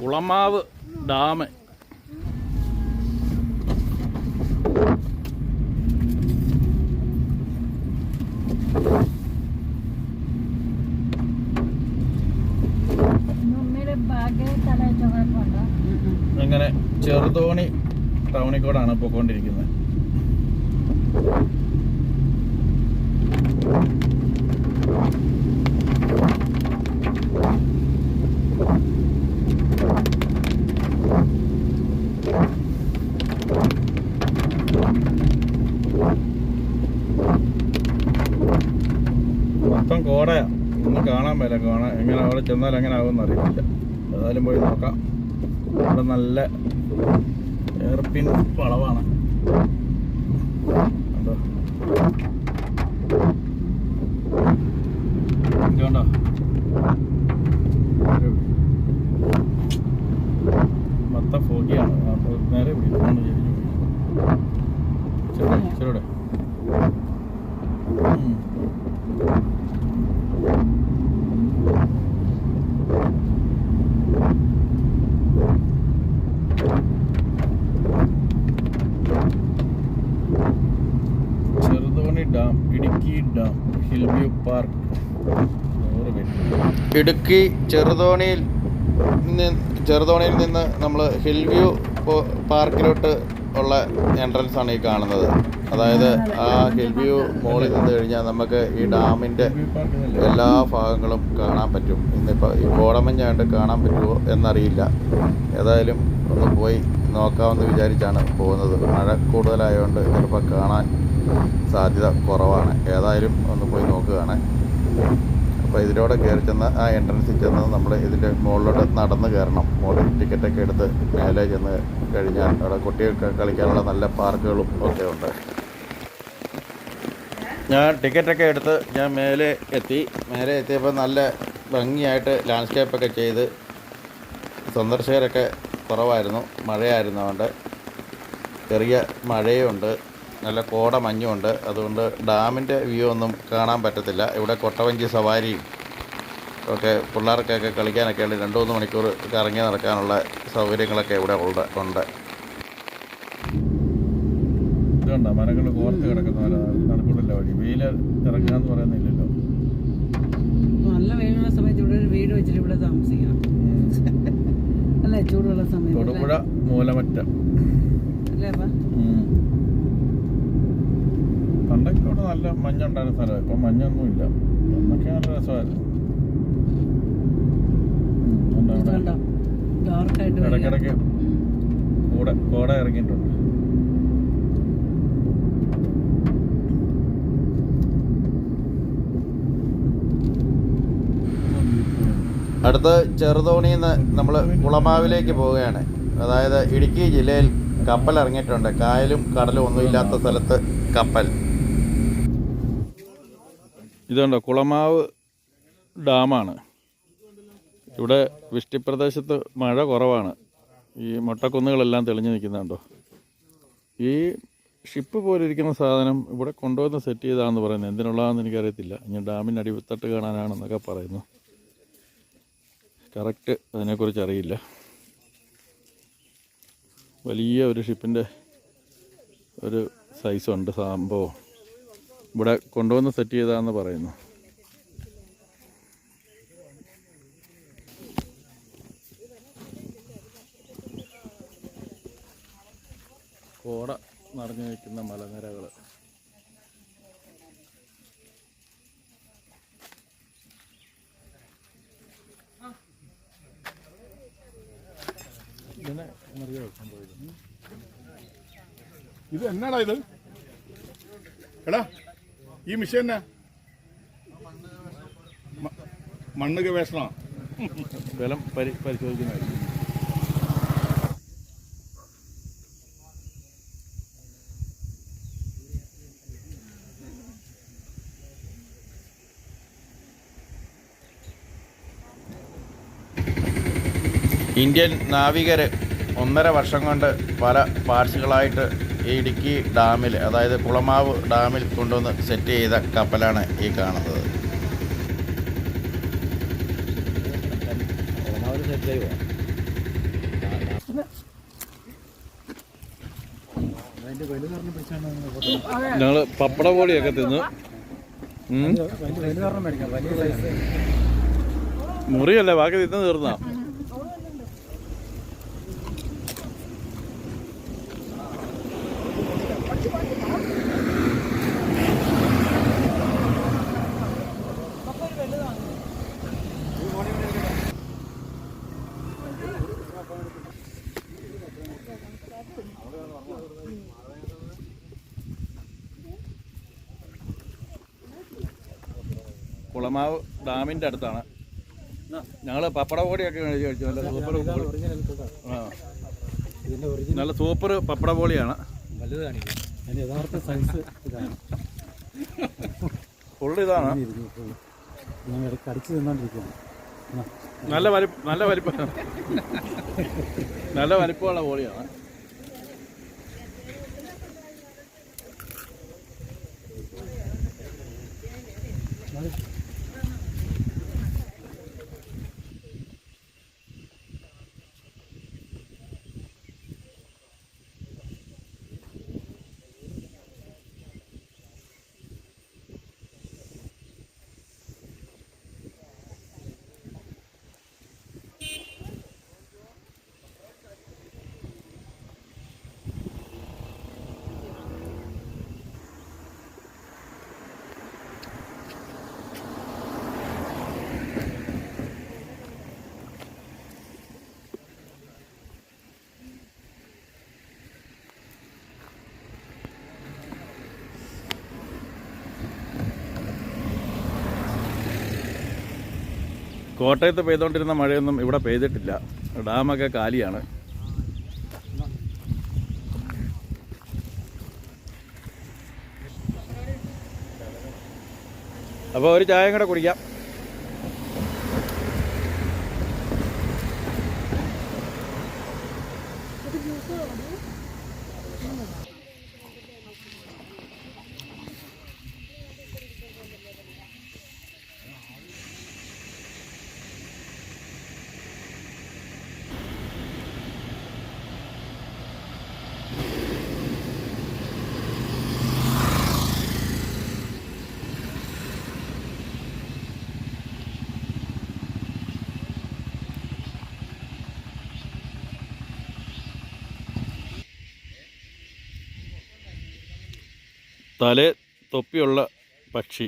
Kulamavu dam. ഇങ്ങനെ അങ്ങനെ ചെറുതോണി ടൗണിൽ കൂടാണ് പോയിക്കൊണ്ടിരിക്കുന്നത് മൊത്തം കോടയാ ഒന്നും കാണാൻ പറ്റില്ല കാണാൻ എങ്ങനെ അവിടെ ചെന്നാൽ എങ്ങനെ ആകുമെന്ന് അറിയില്ല ഏതായാലും പോയി നോക്കാം. അവിടെ നല്ല എയർപിൻ വളവാണ്. കണ്ടോ? കണ്ടോ? ഫോഗിയാണ് നേരെ പിടിക്കുന്നു ചെറുടെ ചെറുടെ ഉം. Cheruthoni dam Idukki dam hill view park നൂറ് പേര് ഇടുക്കി ചെറുതോണിയിൽ ചെറുതോണിയിൽ നിന്ന് നമ്മൾ ഹിൽ വ്യൂ പാർക്കിലോട്ട് ഉള്ള എൻട്രൻസ് ആണ് ഈ കാണുന്നത്. അതായത് ആ ഹിൽ വ്യൂ മോളിൽ നിന്ന് കഴിഞ്ഞാൽ നമുക്ക് ഈ ഡാമിന്റെ എല്ലാ ഭാഗങ്ങളും കാണാൻ പറ്റും. ഇന്നിപ്പോൾ ഈ കോടമഞ്ഞായിട്ട് കാണാൻ പറ്റുമോ എന്നറിയില്ല. ഏതായാലും ഒന്ന് പോയി നോക്കാമെന്ന് വിചാരിച്ചാണ് പോകുന്നത്. മഴ കൂടുതലായതുകൊണ്ട് ചിലപ്പോൾ കാണാൻ സാധ്യത കുറവാണ്. ഏതായാലും ഒന്ന് പോയി നോക്കുകയാണ്. അപ്പോൾ ഇതിലൂടെ കയറി ചെന്ന് ആ എൻട്രൻസിൽ ചെന്ന് നമ്മൾ ഇതിന്റെ മുകളിലോട്ട് നടന്ന് കയറണം മുകളിൽ ടിക്കറ്റൊക്കെ എടുത്ത് മേലെ ചെന്ന് കഴിഞ്ഞാൽ അവിടെ കുട്ടികൾക്ക് കളിക്കാനുള്ള നല്ല പാർക്കുകളും ഒക്കെ ഉണ്ട്. ഞാൻ ടിക്കറ്റൊക്കെ എടുത്ത് ഞാൻ മേലെ എത്തി. മേലെ എത്തിയപ്പോൾ നല്ല ഭംഗിയായിട്ട് ലാൻഡ്സ്കേപ്പൊക്കെ ചെയ്ത് സന്ദർശകരൊക്കെ കുറവായിരുന്നു. മഴയായിരുന്നു അതുകൊണ്ട്. ചെറിയ മഴയുണ്ട്. നല്ല കോട മഞ്ഞുണ്ട്. അതുകൊണ്ട് ഡാമിന്റെ വ്യൂ ഒന്നും കാണാൻ പറ്റത്തില്ല. ഇവിടെ കൊട്ടവഞ്ചി സവാരിയും ഒക്കെ പിള്ളേർക്കൊക്കെ കളിക്കാനൊക്കെ ഉണ്ട് രണ്ട് മൂന്ന് മണിക്കൂർ കറങ്ങി നടക്കാനുള്ള സൗകര്യങ്ങളൊക്കെ ഇവിടെ ഉണ്ട് ഉണ്ട്. ഇതുണ്ടോ? മരങ്ങൾ കോർത്ത് കിടക്കുന്ന നടക്കൂടില്ല വഴി. വെയിൽ ഇറങ്ങുക എന്ന് പറയുന്നില്ലല്ലോ. നല്ല വെയിലുള്ള സമയത്ത് ഇവിടെ ഒരു വീട് വെച്ചിട്ട് ഇവിടെ താമസിക്കാം. അല്ലേ ചൂടുള്ള സമയത്ത്? തൊടുപുഴ മൂലമറ്റം. അല്ലേ അപ്പാ? നല്ല മഞ്ഞുണ്ടായിരുന്ന സ്ഥലമാണ് ഇപ്പം മഞ്ഞൊന്നും ഇല്ല അന്നൊക്കെ നല്ല രസമായിരുന്നു. ഇടയ്ക്കിടയ്ക്ക് കൂടെ കോട ഇറങ്ങിയിട്ടുണ്ട്. അടുത്ത് ചെറുതോണിയിൽ നിന്ന് നമ്മൾ കുളമാവിലേക്ക് പോവുകയാണ്. അതായത് ഇടുക്കി ജില്ലയിൽ കപ്പൽ ഇറങ്ങിയിട്ടുണ്ട് കായലും കടലും ഒന്നും ഇല്ലാത്ത സ്ഥലത്ത് കപ്പൽ. ഇതുണ്ടോ കുളമാവ് ഡാമാണ്. ഇവിടെ വൃഷ്ടിപ്രദേശത്ത് മഴ കുറവാണ്. ഈ മൊട്ടക്കുന്നുകളെല്ലാം തെളിഞ്ഞു നിൽക്കുന്നുണ്ടോ ഈ ഷിപ്പ് പോലെ ഇരിക്കുന്ന സാധനം ഇവിടെ കൊണ്ടുവന്ന് സെറ്റ് ചെയ്താന്ന് പറയുന്നത് എന്തിനുള്ളതാണെന്ന് എനിക്കറിയത്തില്ല. ഇനി ഡാമിന്റെ അടിത്തട്ട് കാണാനാണെന്നൊക്കെ പറയുന്നു. കറക്റ്റ് അതിനെക്കുറിച്ച് അറിയില്ല. വലിയ ഒരു ഷിപ്പിന്റെ ഒരു സൈസുണ്ട് സംഭവം. ഇവിടെ കൊണ്ടുവന്ന് സെറ്റ് ചെയ്താന്ന് പറയുന്നു. കോട നിറഞ്ഞു നിൽക്കുന്ന മലനിരകൾ ഇത് എന്നാടാ ഇത്? എടാ ഈ മിഷൻ എന്നാ? മണ്ണ് ഗവേഷണ? ബലം പരി പരിശോധിക്കുന്നതായിരിക്കും. ഇന്ത്യൻ നാവികർ ഒന്നര വർഷം കൊണ്ട് പല പാർട്സുകളായിട്ട് ഈ ഇടുക്കി ഡാമിൽ അതായത് കുളമാവ് ഡാമിൽ കൊണ്ടുവന്ന് സെറ്റ് ചെയ്ത കപ്പലാണ് ഈ കാണുന്നത്. ഞങ്ങൾ പപ്പട പോളിയൊക്കെ തിന്ന്. മുറിയല്ലേ ബാക്കി തിന്ന് തീർന്നാ. കുളമാവ് ഡാമിന്റെ അടുത്താണ്. ഞങ്ങൾ പപ്പട പൊടിയൊക്കെ മേടിച്ച് കഴിച്ചു. നല്ല സൂപ്പർ ആ. നല്ല സൂപ്പർ പപ്പട പോളിയാണ് യഥാർത്ഥ സൈസ് ഇതാണ്. ഫുൾ ഇതാണ്. ഞാൻ തിന്നോണ്ടിരിക്കുകയാണ്. നല്ല വലിപ്പ നല്ല വലിപ്പം നല്ല വലിപ്പമുള്ള പോളിയാണ് കോട്ടയത്ത് പെയ്തുകൊണ്ടിരുന്ന മഴയൊന്നും ഇവിടെ പെയ്തിട്ടില്ല. ഡാമൊക്കെ കാലിയാണ്. അപ്പോൾ ഒരു ചായയും കൂടെ കുടിക്കാം. തലേ തൊപ്പിയുള്ള പക്ഷി.